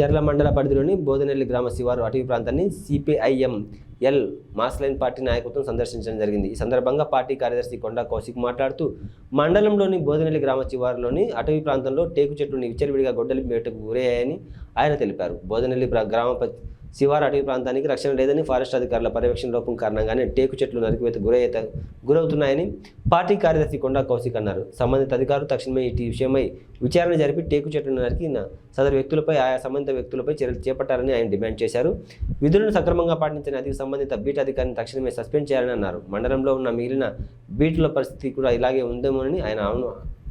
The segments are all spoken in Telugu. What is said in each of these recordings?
చెర్ల మండల పరిధిలోని బోధనెల్లి గ్రామ శివారు అటవీ ప్రాంతాన్ని సిపిఐఎం ఎల్ మాస్లైన్ పార్టీ నాయకత్వం సందర్శించడం జరిగింది. ఈ సందర్భంగా పార్టీ కార్యదర్శి కొండా కౌశిక్ మాట్లాడుతూ మండలంలోని బోధనెల్లి గ్రామ శివారులోని అటవీ ప్రాంతంలో టేకు చెట్లు విచ్చలవిడిగా గొడ్డలి వేటకు గురయ్యాయని ఆయన తెలిపారు. బోధనెల్లి గ్రామ శివారు అటవీ ప్రాంతానికి రక్షణ లేదని ఫారెస్ట్ అధికారుల పర్యవేక్షణ లోపం కారణంగానే టేకు చెట్లు నరికివేత గురయ్యేత గురవుతున్నాయని పార్టీ కార్యదర్శి కొండా కౌశిక్ అన్నారు. సంబంధిత అధికారులు తక్షణమే ఈ విషయమై విచారణ జరిపి టేకు చెట్లను నరికిన సదరు వ్యక్తులపై ఆయా సంబంధిత వ్యక్తులపై చర్యలు చేపట్టాలని ఆయన డిమాండ్ చేశారు. విధులను సక్రమంగా పాటించిన అధిక సంబంధిత బీట్ అధికారిని తక్షణమే సస్పెండ్ చేయాలని అన్నారు. మండలంలో ఉన్న మిగిలిన బీట్ల పరిస్థితి కూడా ఇలాగే ఉందేమోనని ఆయన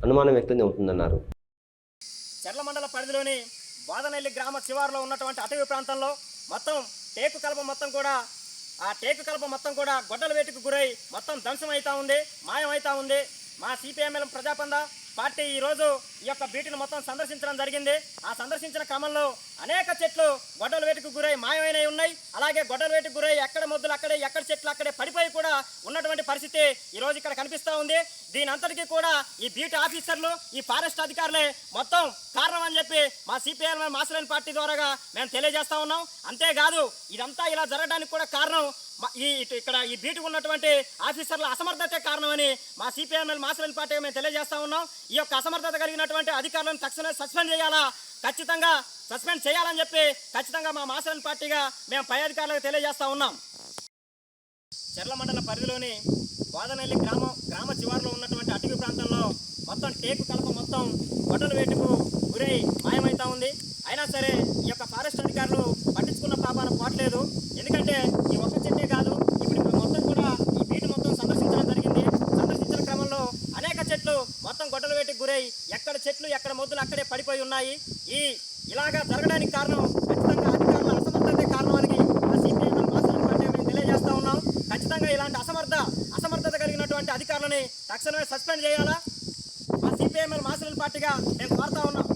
అనుమానం వ్యక్తం అవుతుందన్నారు. చర్ల మండల పరిధిలోని బాదనెల్లి గ్రామ శివారులో ఉన్నటువంటి అటవీ ప్రాంతంలో మొత్తం టేకు కలప మొత్తం కూడా ఆ టేకు కలప మొత్తం కూడా గొడ్డల వేటుకు గురై మొత్తం ధ్వంసం అవుతా ఉంది మాయమవుతా ఉంది. మా సిపిఎంఎల్ ప్రజాపంద పార్టీ ఈరోజు ఈ యొక్క బీటీని మొత్తం సందర్శించడం జరిగింది. ఆ సందర్శించిన క్రమంలో అనేక చెట్లు గొడ్డల వేటుకు గురై మాయమైనవి ఉన్నాయి. అలాగే గొడ్డల వేటుకు గురై ఎక్కడ మొద్దులు అక్కడే ఎక్కడ చెట్లు అక్కడే పడిపోయి కూడా ఉన్నటువంటి పరిస్థితి ఈ రోజు ఇక్కడ కనిపిస్తూ ఉంది. దీని అంతటికీ కూడా ఈ బీట్ ఆఫీసర్లు ఈ ఫారెస్ట్ అధికారులే మొత్తం కారణం అని చెప్పి మా సిపిఐఎం మాసలేని పార్టీ ద్వారాగా మేము తెలియజేస్తా ఉన్నాం. అంతేకాదు ఇదంతా ఇలా జరగడానికి కూడా కారణం ఈ ఇక్కడ ఈ బీటుకు ఉన్నటువంటి ఆఫీసర్ల అసమర్థతే కారణమని మా సిపిఎంఎల్ మాసలైన పార్టీగా మేము తెలియజేస్తా ఉన్నాం. ఈ యొక్క అసమర్థత కలిగినటువంటి అధికారులను తక్షణమే సస్పెండ్ చేయాలా? ఖచ్చితంగా సస్పెండ్ చేయాలని చెప్పి ఖచ్చితంగా మా మాసలైన పార్టీగా మేము పై అధికారులకు తెలియజేస్తా ఉన్నాం. చెర్ల మండల పరిధిలోని వాదనల్లి గ్రామం గ్రామ చివరిలో ఉన్నటువంటి అటవీ ప్రాంతంలో మొత్తం టేకు కలప మొత్తం గొడ్డల వేటుకు గురై మాయమవుతా ఉంది. అయినా సరే ఈ యొక్క ఫారెస్ట్ అధికారులు పట్టించుకున్న పాపాన పోవట్లేదు ఎందుకంటే ఈ ఒక్క చెట్టే కాదు ఇప్పుడు ఇప్పుడు మొత్తం కూడా ఈ బీటు మొత్తం సందర్శించడం జరిగింది సందర్శించిన క్రమంలో అనేక చెట్లు మొత్తం గొడ్డల పెట్టి గురై ఎక్కడ చెట్లు ఎక్కడ మొద్దులు అక్కడే పడిపోయి ఉన్నాయి. ఈ ఇలాగా జరగడానికి కారణం ఖచ్చితంగా అధికారుల అసమర్థతే కారణానికి ఆ సిపిఎం మాస్టర్ పార్టీ మేము తెలియజేస్తా ఉన్నాం. ఖచ్చితంగా ఇలాంటి అసమర్థ అసమర్థత కలిగినటువంటి అధికారులని తక్షణమే సస్పెండ్ చేయాలా? మా సిపిఎంఎల్ మాస్టర్ పార్టీగా మేము కోరుతా ఉన్నాం.